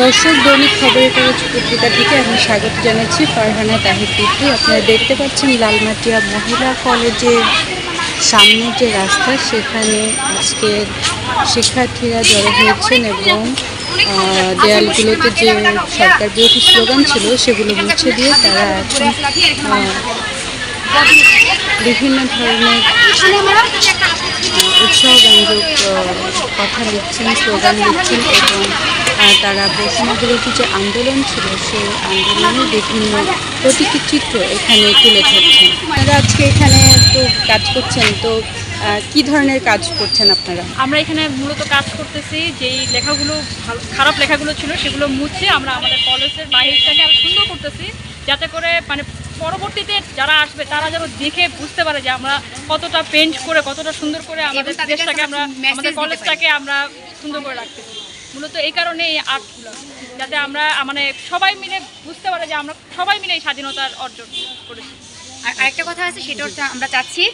দর্শক, দৈনিক খবরের কাগজ পত্রিকা থেকে আমি স্বাগত জানাচ্ছি। ফারহানা তাহির তিথি আপনারা দেখতে পাচ্ছেন লালমাটিয়া মহিলা কলেজের সামনে যে রাস্তা, সেখানে আজকে শিক্ষার্থীরা জড়ো হয়েছেন এবং দেয়ালগুলোতে যে সরকার বিরোধী স্লোগান ছিল, সেগুলো মুছে দিয়ে তারা এখন বিভিন্ন ধরনের উৎসাহব্যঞ্জক কথা লিখছেন, স্লোগান লিখছেন এবং তারা বৈষম্য বিরোধী যে আন্দোলন ছিল সেই আন্দোলনের বিভিন্ন প্রতীকী চিত্র এখানে তুলে ধরছেন আপনারা আজকে এখানে তো কাজ করছেন তো কি ধরনের কাজ করছেন আপনারা? আমরা এখানে মূলত কাজ করতেছি যেই লেখাগুলো ভালো- খারাপ লেখাগুলো ছিল সেগুলো মুছে আমরা আমাদের কলেজের বাইরেটাকে আরও সুন্দর করতেছি যাতে করে মানে পরবর্তীতে যারা আসবে তারা যেন দেখে বুঝতে পারে যে আমরা কতটা পেন্ট করে কতটা সুন্দর করে আমাদের দেশটাকে আমরা আমাদের কলেজটাকে আমরা সুন্দর করে রাখতেছি। মূলত এই কারণে এই আর্টগুলো যাতে আমরা মানে সবাই মিলে বুঝতে পারে যে আমরা সবাই মিলে এই স্বাধীনতার অর্জন করেছি। আর আরেকটা কথা আছে সেটা হচ্ছে আমরা চাচ্ছি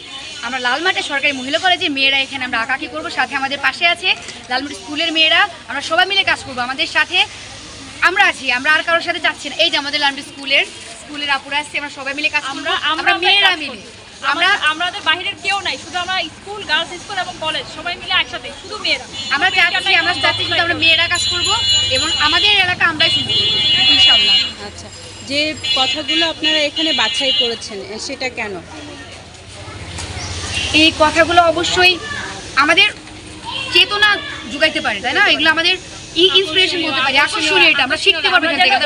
আমরা লালমাটে সরকারি মহিলা কলেজের মেয়েরা এখানে আমরা আঁকাকি করব সাথে আমাদের পাশে আছে লালমাটি স্কুলের মেয়েরা আমরা সবাই মিলে কাজ করব আমাদের সাথে। আমরা আছি আমরা আর কারোর সাথে যাচ্ছি না। এই যে আমাদের লালমাটি স্কুলের স্কুলের আপুরা আসছে আমরা সবাই মিলে কাজ আমরা করব আমরা মেয়েরা মিলে। আমরা আমাদের বাইরের কেউ নাই শুধু আমরা স্কুল গার্লস স্কুল এবং কলেজ সবাই মিলে একসাথে শুধু মেয়েরা। আমরা মেয়েরা চাচ্ছি আমরা চাচ্ছি শুধু আমরা মেয়েরা কাজ করব এবং আমাদের এলাকা আমরাই শুনব ইনশাল্লাহ আচ্ছা যে কথাগুলো আপনারা এখানে বাছাই করেছেন সেটা কেন? এই কথাগুলো অবশ্যই আমাদের চেতনা যোগাইতে পারে তাই না? এগুলো আমাদের ইন্সপিরেশন বলতে পারি। আকর্ষণীয় এটা আমরা শিখতে পারব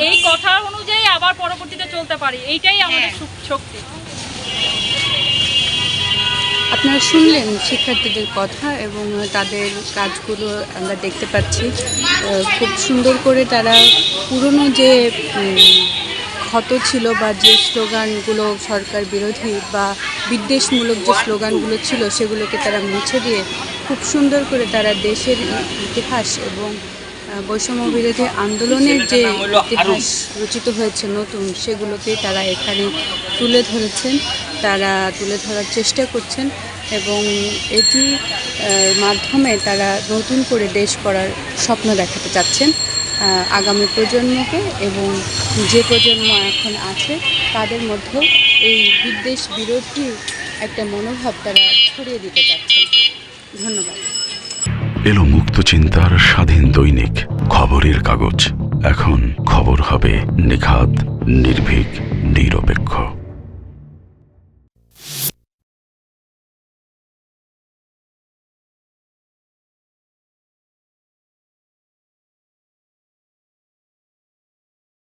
এই কথা অনুযায়ী আবার পরবর্তীতে চলতে পারি এইটাই আমাদের হ্যাঁ। শক্তি। আপনারা শুনলেন শিক্ষার্থীদের কথা এবং তাদের কাজগুলো আমরা দেখতে পাচ্ছি। খুব সুন্দর করে তারা পুরনো যে ক্ষত ছিল বা যে স্লোগানগুলো সরকার বিরোধী বা বিদ্বেষমূলক যে স্লোগানগুলো ছিল, সেগুলোকে তারা মুছে দিয়ে খুব সুন্দর করে তারা দেশের ইতিহাস এবং বৈষম্য বিরোধী আন্দোলনের যে ইতিহাস রচিত হয়েছে নতুন, সেগুলোকে তারা এখানে তুলে ধরেছেন। তারা তুলে ধরার চেষ্টা করছেন এবং এটি মাধ্যমে তারা নতুন করে দেশ করার স্বপ্ন দেখাতে চাচ্ছেন আগামী প্রজন্মকে এবং যে প্রজন্ম এখন আছে তাদের মধ্যেও এই বিদ্বেষ বিরোধী একটা মনোভাব তারা ছড়িয়ে দিতে চাচ্ছেন। ধন্যবাদ। এলো মুক্ত চিন্তার স্বাধীন দৈনিক, খবরের কাগজ। এখন খবর হবে নিখাত, নির্ভীক, নিরপেক্ষ।